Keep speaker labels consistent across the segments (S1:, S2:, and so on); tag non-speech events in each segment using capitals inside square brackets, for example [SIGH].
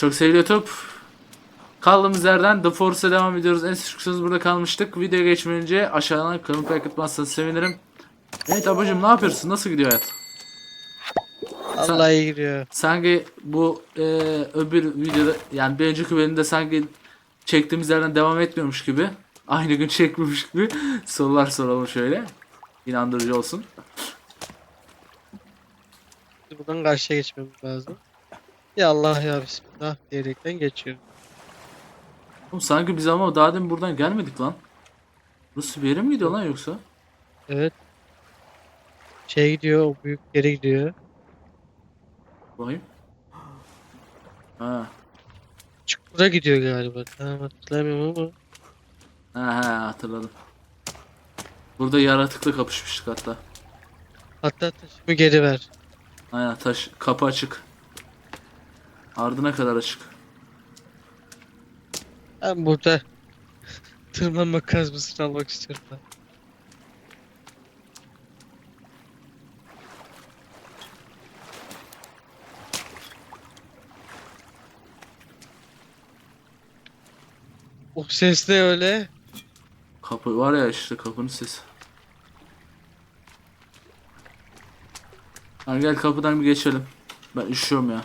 S1: Çok sevgili YouTube. Kaldığımız yerden The Force'a devam ediyoruz. En sıkıştığımız burada kalmıştık. Videoya geçmeden önce aşağıdan kanalı takip etmezseniz sevinirim. Evet abacım ne yapıyorsun? Nasıl gidiyor hayat?
S2: Allah iyi gidiyor.
S1: Sanki bu e, öbür videoda yani bir önceki bölümde sanki çektiğimiz yerden devam etmiyormuş gibi. Aynı gün çekmemiş gibi [LAUGHS] sorular soralım şöyle. İnandırıcı olsun.
S2: Buradan karşıya geçmemiz lazım. Ya Allah ya Bismillah diyerekten geçiyorum.
S1: Oğlum sanki biz ama daha demin buradan gelmedik lan. Burası bir yere mi gidiyor lan yoksa?
S2: Evet. Şey gidiyor, o büyük yere gidiyor.
S1: Bakayım. Ha.
S2: Çukura gidiyor galiba. Tamam hatırlamıyorum ama.
S1: Ha, ha hatırladım. Burada yaratıkla kapışmıştık hatta.
S2: Hatta taşımı geri ver.
S1: Aynen taş kapı açık. Ardına kadar açık.
S2: Ben burada tırmanma kazmasını almak istiyorum ben. O ses ne öyle?
S1: Kapı var ya işte kapının sesi. Hadi gel kapıdan bir geçelim. Ben üşüyorum ya.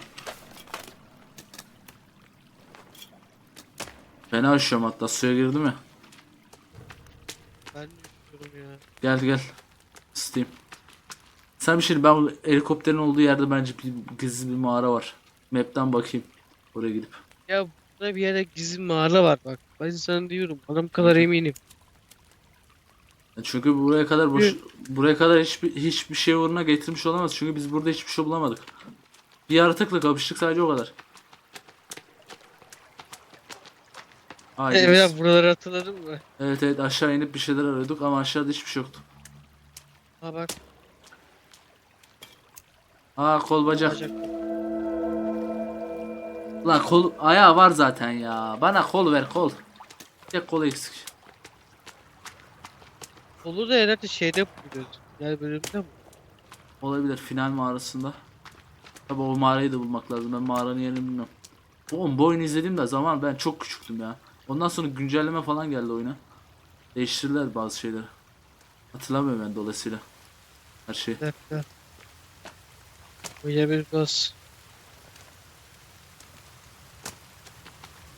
S1: Fena üşüyorum hatta suya girdim ya.
S2: Ben üşüyorum ya.
S1: Gel gel. İsteyim. Sen bir şey ben bu helikopterin olduğu yerde bence bir gizli bir mağara var. Map'ten bakayım. Oraya gidip.
S2: Ya burada bir yere gizli mağara var bak. Ben sana diyorum. Adam kadar eminim.
S1: Çünkü buraya kadar boş, buraya kadar hiçbir hiçbir şey uğruna getirmiş olamaz. Çünkü biz burada hiçbir şey bulamadık. Bir yaratıkla kapıştık sadece o kadar. Biz-
S2: Evet buraları hatırladın mı?
S1: evet evet aşağı inip bir şeyler arıyorduk ama aşağıda hiçbir şey yoktu.
S2: Ha bak.
S1: Aa kol bacak.
S2: bacak.
S1: Lan kol ayağı var zaten ya. Bana kol ver kol. Tek kol eksik.
S2: Kolu da herhalde şeyde buluyoruz. Yani bölümde mi?
S1: Olabilir final mağarasında. Tabi o mağarayı da bulmak lazım. Ben mağaranın yerini bilmiyorum. Oğlum bu oyunu izlediğimde zaman ben çok küçüktüm ya. Ondan sonra güncelleme falan geldi oyuna. Değiştirdiler bazı şeyleri. Hatırlamıyorum ben dolayısıyla. Her şeyi.
S2: Bir dakika. Buraya bir bas.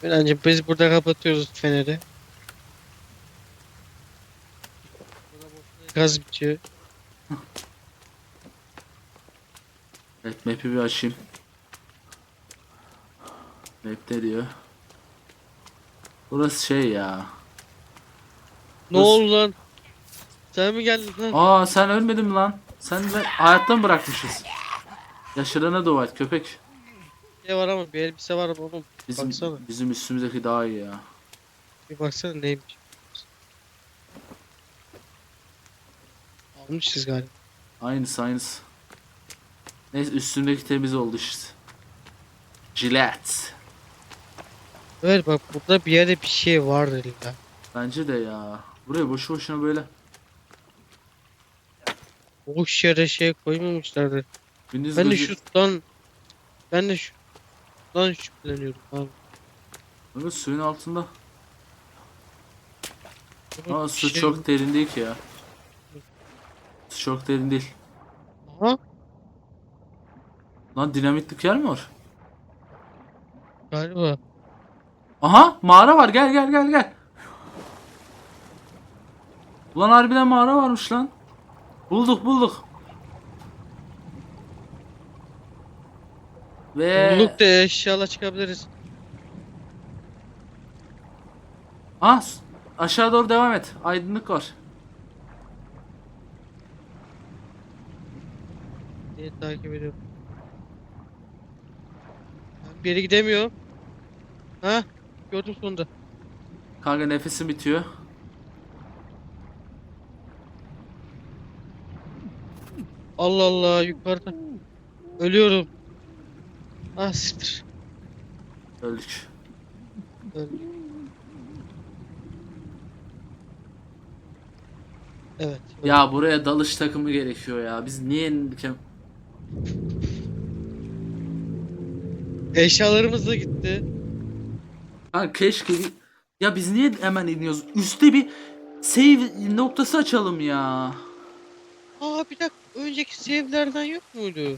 S2: Bence biz burada kapatıyoruz feneri. Gaz bitiyor.
S1: Evet map'i bir açayım. Map'te diyor. Burası şey ya.
S2: Ne
S1: Burası-
S2: oldu lan? Sen mi geldin lan?
S1: Aa sen ölmedin mi lan? Sen de hayattan bırakmışız. Yaşarana dua et köpek.
S2: Şey var ama bir elbise var ama oğlum.
S1: Bizim
S2: Baksana.
S1: bizim üstümüzdeki daha iyi ya.
S2: Bir baksana neymiş. Almışız galiba.
S1: Aynısı aynısı. Neyse üstümdeki temiz oldu işte. Jilet.
S2: Evet bak burada bir yerde bir şey var illa.
S1: Bence de ya. Buraya boşu boşuna böyle.
S2: Boş yere şey koymamışlardı.
S1: Gündüz
S2: Ben de
S1: gözü-
S2: şu sudan ben de şu sudan şüpheleniyorum abi.
S1: Bakın suyun altında.
S2: Ama
S1: Ama
S2: bir
S1: su
S2: şey-
S1: çok derin değil ki ya. Su çok derin değil.
S2: Aha
S1: Lan dinamitlik yer mi var?
S2: galiba.
S1: Aha mağara var gel gel gel gel. Ulan harbiden mağara varmış lan. Bulduk bulduk. Ve
S2: Bulduk da eşyalar çıkabiliriz.
S1: Ah, aşağı doğru devam et. Aydınlık var.
S2: Diye takip ediyorum. Bir yere gidemiyorum. Ha? Gördüm sonunda.
S1: Kanka nefesim bitiyor.
S2: Allah Allah yukarıda. Ölüyorum. Ah siktir.
S1: Öldük.
S2: Öldüm. Evet.
S1: Ya buraya dalış takımı gerekiyor ya. Biz niye
S2: Eşyalarımız da gitti.
S1: Ha keşke bir... Ya biz niye hemen iniyoruz? Üste bir save noktası açalım ya.
S2: Aa bir dakika önceki save'lerden yok muydu?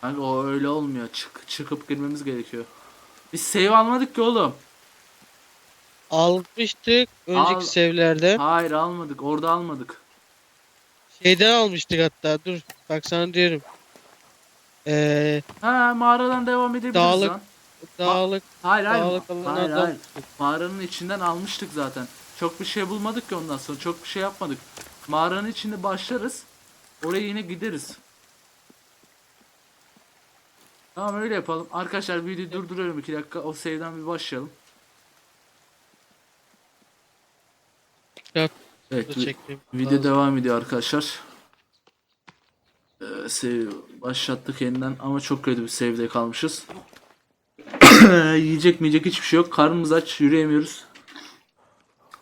S1: Kanka o öyle olmuyor. Çık, çıkıp girmemiz gerekiyor. Biz save almadık ki oğlum.
S2: Almıştık önceki
S1: Al-
S2: save'lerde.
S1: Hayır almadık. Orada almadık.
S2: Şeyden almıştık hatta dur bak sana diyorum. Ee,
S1: Ha mağaradan devam edebiliriz
S2: Dağlık-
S1: lan.
S2: Dağlık
S1: Hayır hayır.
S2: dağlık
S1: Hayır
S2: alanlardan
S1: hayır. Mağaranın içinden almıştık zaten. Çok bir şey bulmadık ki ondan sonra. Çok bir şey yapmadık. Mağaranın içinde başlarız. Oraya yine gideriz. Tamam öyle yapalım. Arkadaşlar videoyu durduruyorum 2 dakika. O save'den bir başlayalım.
S2: Yap,
S1: Evet,
S2: çektim.
S1: video devam ediyor arkadaşlar. Ee, save başlattık yeniden ama çok kötü bir save'de kalmışız. [COUGHS] Yiyecek mi yiyecek hiçbir şey yok. Karnımız aç, yürüyemiyoruz.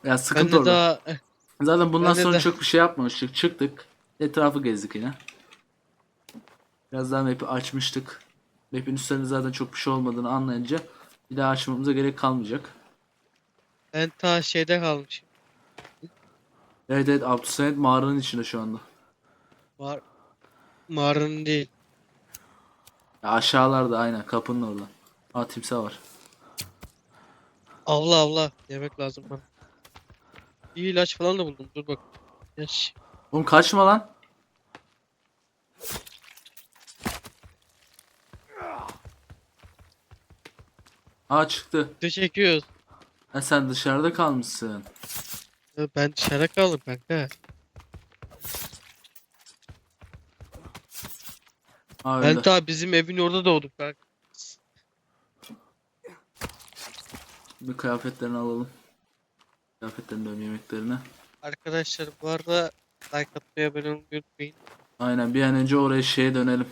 S1: Ya sıkıntı orada.
S2: daha eh,
S1: Zaten bundan
S2: Ben
S1: sonra
S2: de-
S1: çok bir şey yapmamıştık. Çıktık. Etrafı gezdik yine. Biraz daha map'i açmıştık. Map'in üstlerinde zaten çok bir şey olmadığını anlayınca bir daha açmamıza gerek kalmayacak.
S2: ben ta şeyde kalmışım.
S1: Evet evet Abdülsamet mağaranın içinde şu anda.
S2: Var mağaranın değil.
S1: Ya aşağılarda aynen kapının orada. Aa timsah var.
S2: Avla avla yemek lazım bana. İyi ilaç falan da buldum. Dur bak. Yaş.
S1: Oğlum kaçma lan. Aa çıktı.
S2: Çekiyoruz.
S1: Ha sen dışarıda kalmışsın.
S2: Ya Ben dışarı kaldım kanka.
S1: Aa öyle.
S2: Ben daha bizim evin orada doğdum kanka.
S1: Bir kıyafetlerini alalım. Kıyafetlerini de yemeklerini.
S2: Arkadaşlar bu arada like atmayı abone olmayı unutmayın.
S1: Aynen bir an önce oraya şeye dönelim.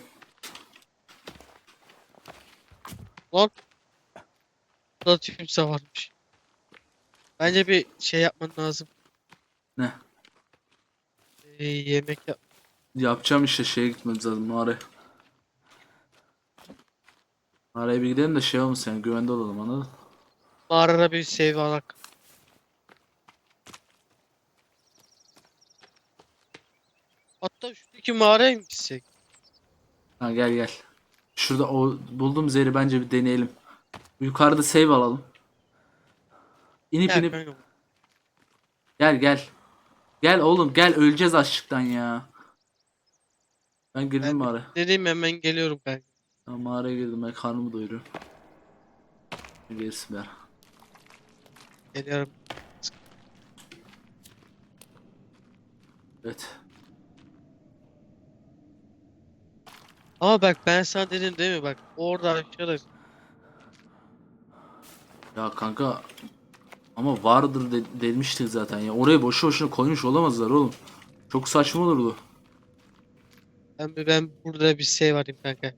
S2: Lan. Burada kimse varmış. Bence bir şey yapman lazım.
S1: Ne?
S2: Ee, yemek yap.
S1: Yapacağım işte şeye gitmemiz lazım mağaraya. Mağaraya bir gidelim de şey olmasın yani güvende olalım anladın mı?
S2: Mağarada bir save alak. Hatta şuradaki mağaraya mı gitsek?
S1: Ha gel gel. Şurada o bulduğumuz yeri bence bir deneyelim. Yukarıda save alalım. İnip
S2: Gel
S1: inip
S2: kanka.
S1: gel gel. Gel oğlum gel öleceğiz açlıktan ya. Ben girdim
S2: Ben-
S1: mağaraya.
S2: Dediğim hemen geliyorum kanka.
S1: Tamam mağaraya girdim ben karnımı doyuruyorum. Gerisi ara.
S2: Geliyorum.
S1: Evet.
S2: Ama bak ben sana dedim değil mi bak orada aşağıda
S1: Ya kanka ama vardır de, demiştik zaten ya. Oraya boşu boşuna koymuş olamazlar oğlum. Çok saçma olurdu.
S2: ben, ben burada bir save alayım kanka.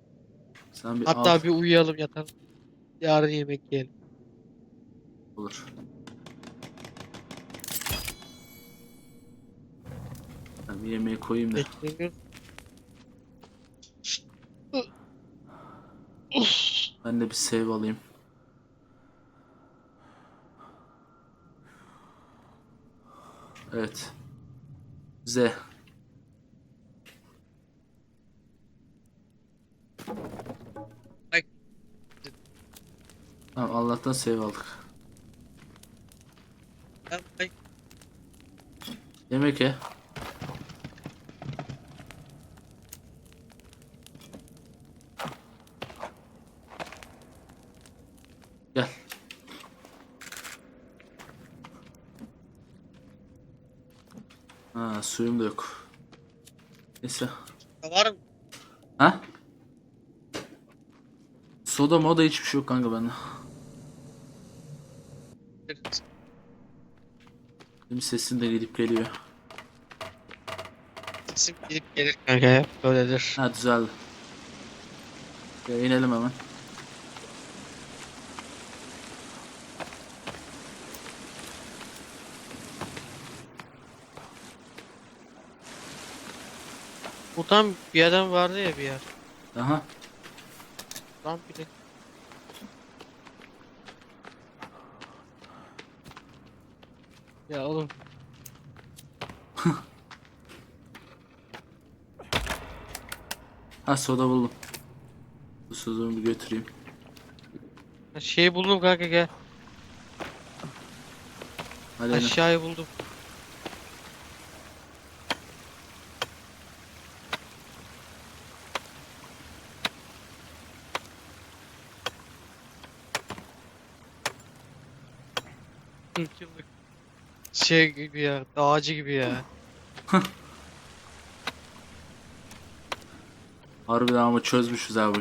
S1: Sen bir
S2: Hatta
S1: al
S2: bir uyuyalım yatalım. Yarın yemek yiyelim.
S1: olur. Ben bir yemeği koyayım da. Ben de bir save alayım. Evet. Z. Tamam Allah'tan save aldık. Yemek ye. Ha suyum da yok. Neyse.
S2: var mı?
S1: Ha? Soda moda hiçbir şey yok kanka bende. Benim sesim de gidip geliyor.
S2: Sesim gidip gelir kanka ya. Böyledir.
S1: Ha düzeldi. Ya inelim hemen.
S2: Lan bir adam vardı ya bir yer.
S1: Aha.
S2: Lan bir de. Ya oğlum. [LAUGHS]
S1: ha soda buldum. Bu sodamı bir götüreyim.
S2: Şey buldum kanka gel.
S1: Hadi
S2: Aşağıyı buldum. Şey gibi ya, dağcı gibi ya. [LAUGHS]
S1: Harbiden ama çözmüşüz abi.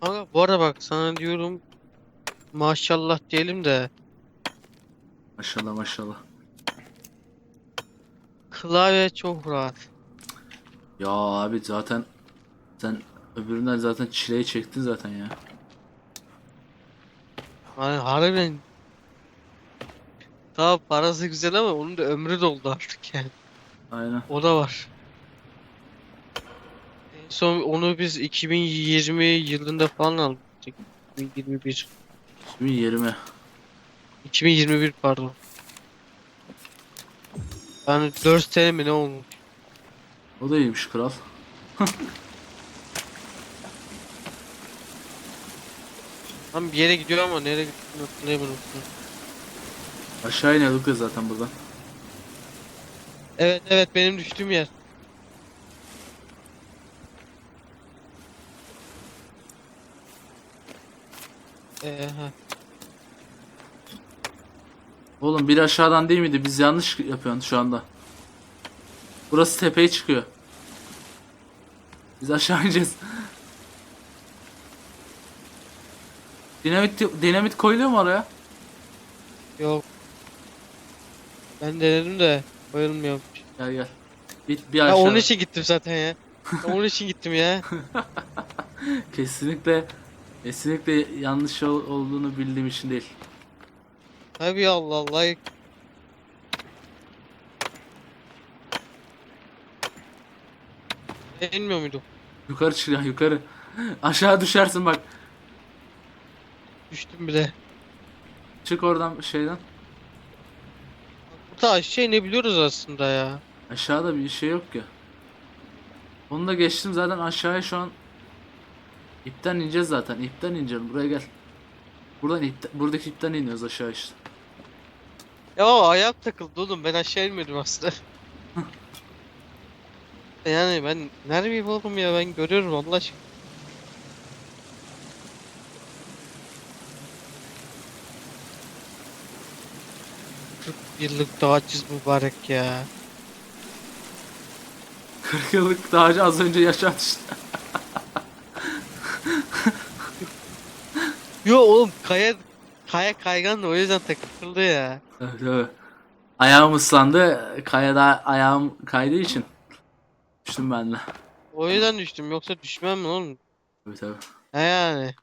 S2: Ama bu arada bak sana diyorum maşallah diyelim de
S1: Maşallah maşallah.
S2: klavye çok rahat.
S1: Ya abi zaten sen öbüründen zaten çileyi çektin zaten ya.
S2: Hani harbiden Tamam parası güzel ama onun da ömrü doldu artık yani.
S1: Aynen.
S2: O da var. En son onu biz 2020 yılında falan aldık. 2021.
S1: 2020.
S2: 2021 pardon. Yani 4 sene mi ne olmuş?
S1: O da iyiymiş kral. [LAUGHS]
S2: Tam bir yere gidiyor ama nereye gittiğini hatırlayamadım.
S1: Aşağı iniyorduk ya zaten buradan.
S2: Evet evet benim düştüğüm yer. Ee, ha.
S1: Oğlum bir aşağıdan değil miydi? Biz yanlış yapıyorsun şu anda. Burası tepeye çıkıyor. Biz aşağı ineceğiz. Dinamit dinamit koyuluyor mu oraya?
S2: Yok. Ben denedim de bayılmıyor.
S1: Gel gel. Bir, bir
S2: Ya
S1: aşağı.
S2: onun için gittim zaten ya. onun için gittim ya. [LAUGHS]
S1: Kesinlikle kesinlikle yanlış ol- olduğunu bildiğim için değil.
S2: Tabii Allah Allah. Bilmiyor muydum?
S1: Yukarı çık ya yukarı. Aşağı düşersin bak.
S2: Düştüm bile.
S1: Çık oradan şeyden.
S2: Burada aşağı inebiliyoruz aslında ya.
S1: Aşağıda bir şey yok ya. Onu da geçtim zaten aşağıya şu an ipten ineceğiz zaten. İpten ineceğim. Buraya gel. Buradan ipten, buradaki ipten iniyoruz aşağı işte.
S2: Ya ayağım takıldı oğlum ben aşağı inmedim aslında. [LAUGHS] yani ben neredeyim oğlum ya ben görüyorum Allah aşkına. Kırk yıllık dağcız mübarek ya.
S1: 40 yıllık dağcı az önce yaşa düştü.
S2: Yo oğlum kaya kaya kaygan da o yüzden takıldı ya.
S1: Evet, evet. Ayağım ıslandı. Kayada ayağım kaydığı için düştüm ben de.
S2: O yüzden düştüm yoksa düşmem mi oğlum?
S1: Evet evet.
S2: Ne yani?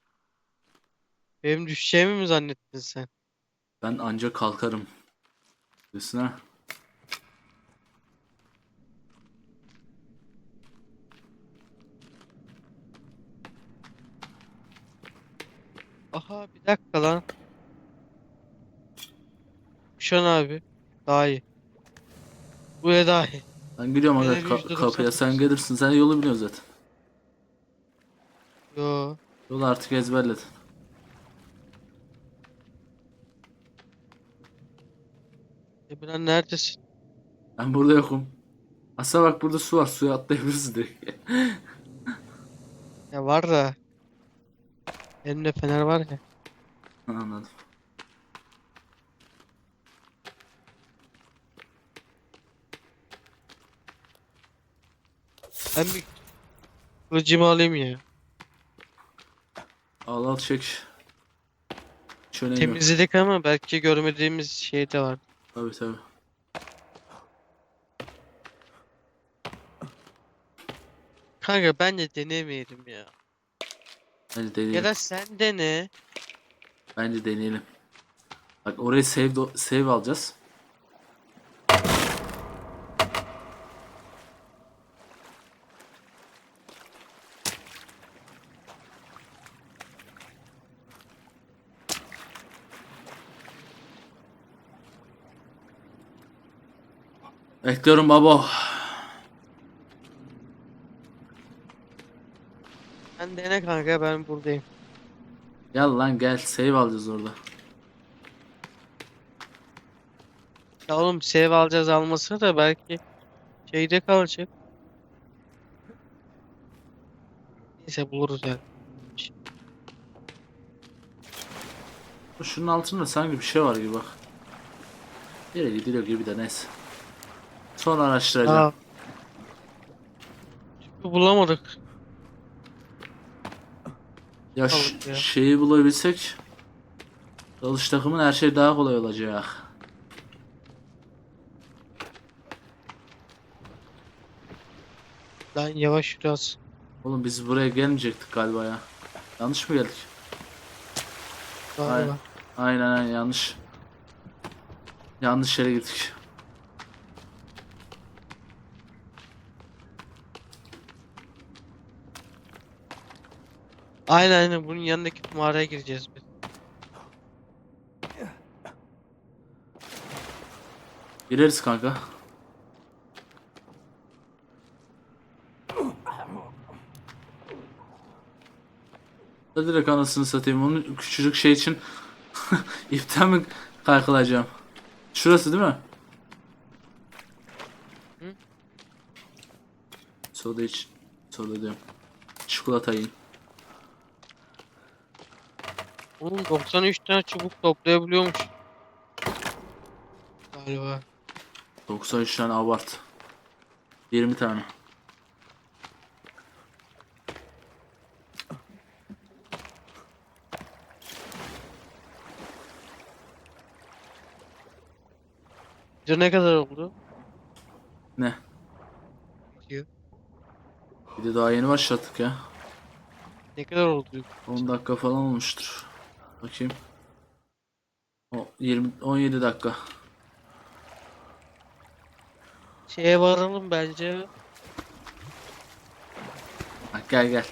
S2: Benim düşeceğimi mi zannettin sen?
S1: Ben ancak kalkarım. Ha.
S2: Aha bir dakika lan. Şan abi. Daha iyi. Buraya daha iyi.
S1: Ben gidiyorum aga
S2: Benim
S1: ka-
S2: yüzde
S1: kapıya sen
S2: 99.
S1: gelirsin. Sen yolu biliyorsun zaten.
S2: Yo.
S1: Yolu artık ezberledin.
S2: Emirhan neredesin?
S1: Ben burada yokum. Aslında bak burada su var. Suya atlayabiliriz direkt.
S2: Ya var da. Elimde fener var ya.
S1: Anladım.
S2: Ben bir kılıcımı alayım ya.
S1: Al al çek. Yok.
S2: Temizledik ama belki görmediğimiz şey de var.
S1: Tabii tabii.
S2: Kanka bence denemeyelim ya.
S1: Hadi deneyelim.
S2: Ya da sen dene.
S1: Bence deneyelim. Bak oraya save, save alacağız. Bekliyorum babo.
S2: Sen dene kanka ben buradayım.
S1: Gel lan gel. Save alacağız orada.
S2: Ya oğlum save alacağız almasına da belki şeyde kalacak. Neyse buluruz yani.
S1: Şunun altında sanki bir şey var gibi bak. Nereye gidiliyor gibi de neyse. Sonra araştıracağım.
S2: Aa. Tüpü bulamadık.
S1: Ya
S2: ya.
S1: şeyi bulabilsek dalış takımın her şey daha kolay olacak.
S2: Lan yavaş biraz.
S1: Oğlum biz buraya gelmeyecektik galiba ya. Yanlış mı geldik?
S2: Galiba.
S1: Aynen aynen yanlış. Yanlış yere gittik.
S2: Aynen aynen bunun yanındaki mağaraya gireceğiz biz.
S1: Gireriz kanka. Da direkt anasını satayım. Onun küçücük şey için [LAUGHS] ipten mi kaykılacağım? Şurası değil mi?
S2: Hı?
S1: Soda iç. Soda diyorum. Çikolata yiyin.
S2: Oğlum 93 tane çubuk toplayabiliyormuş. Galiba.
S1: 93 tane abart. 20 tane.
S2: Video ne kadar oldu?
S1: Ne? Bir de daha yeni başlattık ya.
S2: Ne kadar oldu?
S1: 10 dakika falan olmuştur. Bakayım. O 20 17 dakika.
S2: Şeye varalım bence.
S1: Bak gel gel.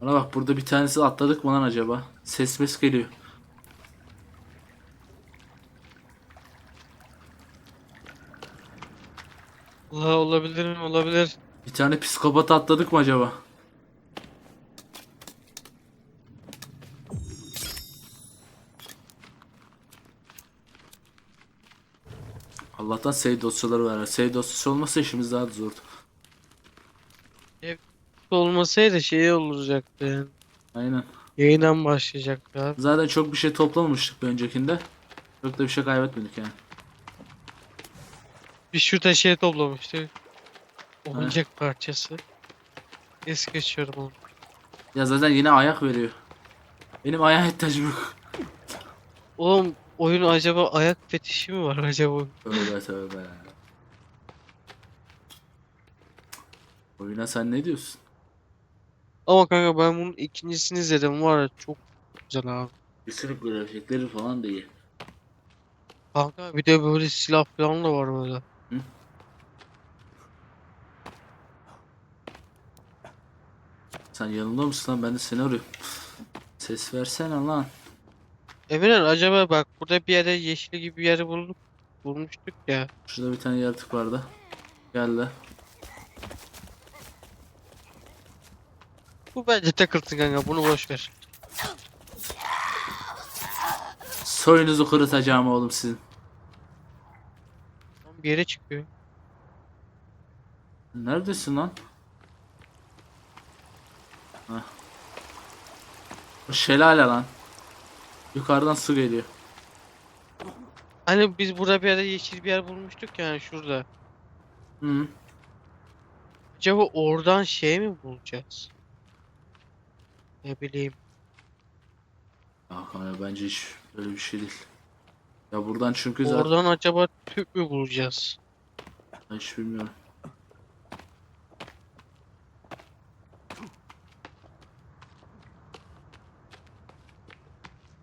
S1: Bana bak burada bir tanesi atladık mı lan acaba? Ses mes geliyor.
S2: Allah olabilir mi? Olabilir.
S1: Bir tane psikopat atladık mı acaba? Allah'tan save dosyaları var. Save dosyası olmasa işimiz daha da zordu.
S2: Olmasaydı şey olacaktı yani.
S1: Aynen.
S2: Yayından başlayacaktı abi.
S1: Zaten çok bir şey toplamamıştık bir öncekinde. Çok da bir şey kaybetmedik yani.
S2: Biz şurada şey toplamıştık. Oyuncak parçası. Es geçiyorum onu.
S1: Ya zaten yine ayak veriyor. Benim ayağa ihtiyacım yok.
S2: Oğlum oyun acaba ayak fetişi mi var acaba?
S1: Tövbe tövbe. Oyuna sen ne diyorsun?
S2: Ama kanka ben bunun ikincisini izledim var ya çok güzel abi.
S1: Bir sürü grafikleri falan iyi.
S2: Kanka bir de böyle silah falan da var böyle.
S1: Sen yanımda mısın lan? Ben de seni arıyorum. Ses versene lan.
S2: Eminen acaba bak burada bir yerde yeşil gibi bir yeri bulduk. Bulmuştuk ya.
S1: Şurada bir tane yaratık vardı. Geldi.
S2: Bu bence takılsın kanka bunu boş ver.
S1: Soyunuzu kurutacağım oğlum sizin.
S2: Bir yere çıkıyor.
S1: Neredesin lan? Heh. O şelale lan. Yukarıdan su geliyor.
S2: Hani biz burada bir yerde yeşil bir yer bulmuştuk yani şurada.
S1: Hı.
S2: Acaba oradan şey mi bulacağız? Ne bileyim.
S1: Ya kanka bence hiç öyle bir şey değil. Ya buradan çünkü zaten
S2: Oradan acaba tüp mü bulacağız?
S1: Ben hiç bilmiyorum.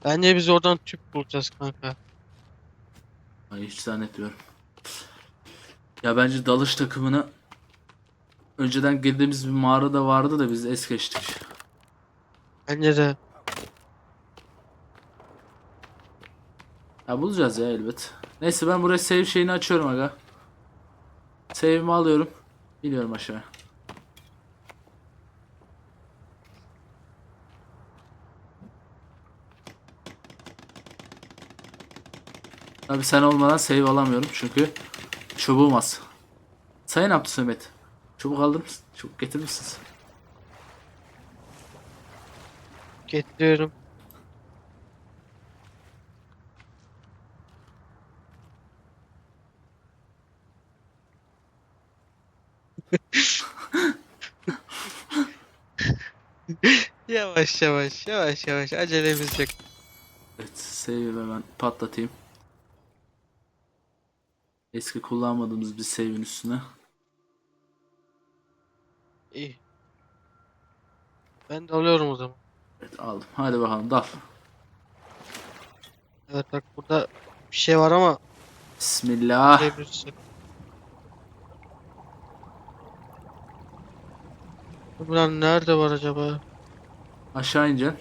S2: Bence biz oradan tüp bulacağız kanka.
S1: Ay hiç zannetmiyorum. Ya bence dalış takımını önceden girdiğimiz bir mağarada vardı da biz es geçtik.
S2: Bence de.
S1: Ya bulacağız ya elbet. Neyse ben buraya save şeyini açıyorum aga. Save'imi alıyorum. İniyorum aşağı. Tabi sen olmadan save alamıyorum çünkü çubuğum az. Yaptın Samet? Çubuk aldın mısın? Çubuk getirmişsiniz.
S2: Getiriyorum. Yavaş yavaş yavaş yavaş acelemiz yok.
S1: Evet, save'i hemen patlatayım. Eski kullanmadığımız bir save'in üstüne.
S2: İyi. Ben de alıyorum o zaman.
S1: Evet aldım. Hadi bakalım dal.
S2: Evet bak burada bir şey var ama
S1: Bismillah.
S2: Diyebilirsin. Bunlar nerede var acaba?
S1: Aşağı ineceksin.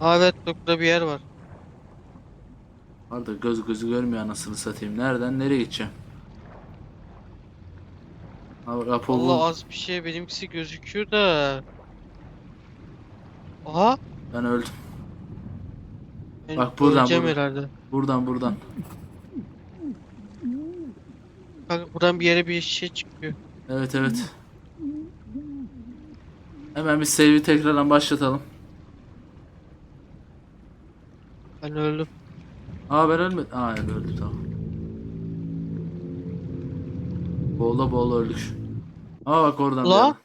S2: Aa evet burada bir yer var.
S1: Arada göz gözü görmüyor anasını satayım. Nereden nereye gideceğim? Abi rapor
S2: Allah
S1: bul.
S2: az bir şey benimkisi gözüküyor da. Aha.
S1: Ben öldüm.
S2: Ben
S1: Bak buradan,
S2: öleceğim
S1: buradan.
S2: herhalde.
S1: Buradan buradan.
S2: Kanka buradan bir yere bir şey çıkıyor.
S1: Evet evet. Hemen bir save'i tekrardan başlatalım.
S2: Ben öldüm.
S1: Aa ben ölmedim. Aa evet öldüm tamam. Boğula boğula öldük. Aa bak oradan bir
S2: La?
S1: yerden.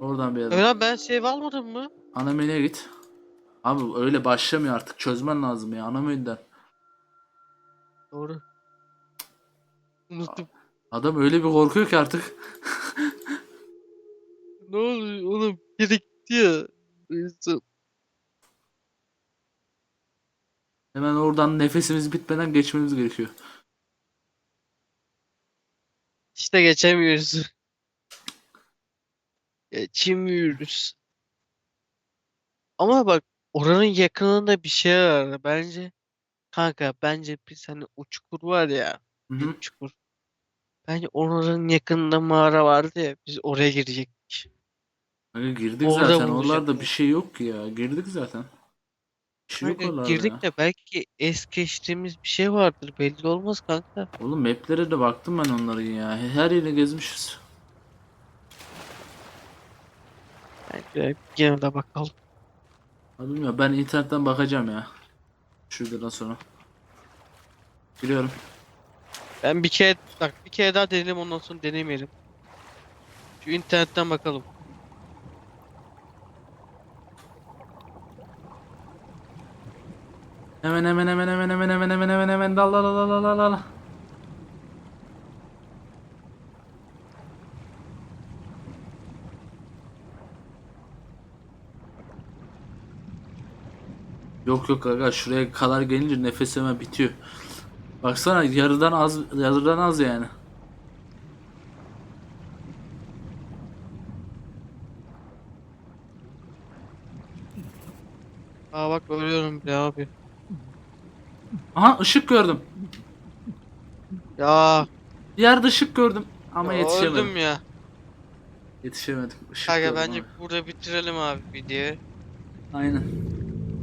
S1: Oradan bir.
S2: Evet abi ben save almadım mı?
S1: Ana menüye git. Abi öyle başlamıyor artık. Çözmen lazım ya ana menüden.
S2: Doğru. Unuttum.
S1: Adam öyle bir korkuyor ki artık.
S2: Ne oluyor oğlum? Birikti ya. Neyse.
S1: Hemen oradan nefesimiz bitmeden geçmemiz gerekiyor.
S2: İşte geçemiyoruz. Geçemiyoruz. Ama bak oranın yakınında bir şey var. Bence kanka bence biz hani o çukur var ya.
S1: Hı hı.
S2: bir çukur. Bence oranın yakınında mağara vardı ya. Biz oraya girecektik.
S1: Aga girdik
S2: Orada
S1: zaten.
S2: bulacaklar.
S1: Oralarda bir şey yok ki ya. Girdik zaten. Bir şey yok
S2: Kanka
S1: oralarda
S2: girdik
S1: ya.
S2: de belki es geçtiğimiz bir şey vardır. Belli olmaz kanka.
S1: Oğlum maplere de baktım ben onların ya. Her yerini gezmişiz.
S2: Bence gene de bakalım.
S1: Ha, bilmiyorum ben internetten bakacağım ya. Şu videodan sonra. Biliyorum.
S2: Ben bir kere bak bir kere daha deneyelim ondan sonra denemeyelim. Şu internetten bakalım.
S1: Hemen hemen hemen hemen hemen hemen hemen hemen hemen dal dal dal dal dal dal. Yok yok aga şuraya kadar gelince nefes hemen bitiyor. Baksana yarıdan az yarıdan az yani.
S2: Aa bak ölüyorum bile abi.
S1: Aha ışık gördüm.
S2: Ya,
S1: yerde ışık gördüm ama
S2: ya
S1: yetişemedim.
S2: öldüm ya.
S1: Yetişemedim. Işık
S2: Kanka
S1: gördüm
S2: bence
S1: abi.
S2: burada bitirelim abi videoyu.
S1: Aynen.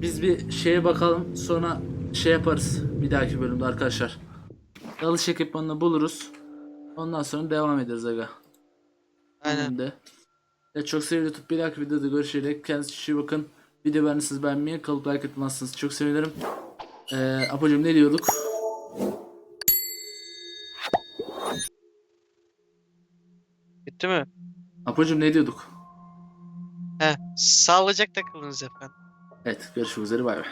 S1: Biz bir şeye bakalım sonra şey yaparız bir dahaki bölümde arkadaşlar. Dalış ekipmanını buluruz. Ondan sonra devam ederiz aga.
S2: Aynen.
S1: De. Ya çok sevgili YouTube bir dahaki videoda görüşerek kendinize iyi bakın. Video beğendiyseniz beğenmeyi, kalıp like atmazsanız çok sevinirim. Ee, Apocuğum ne diyorduk?
S2: Bitti mi?
S1: Apocuğum ne diyorduk?
S2: He, sağlıcakla kalınız efendim.
S1: Evet görüşmek üzere bay bay.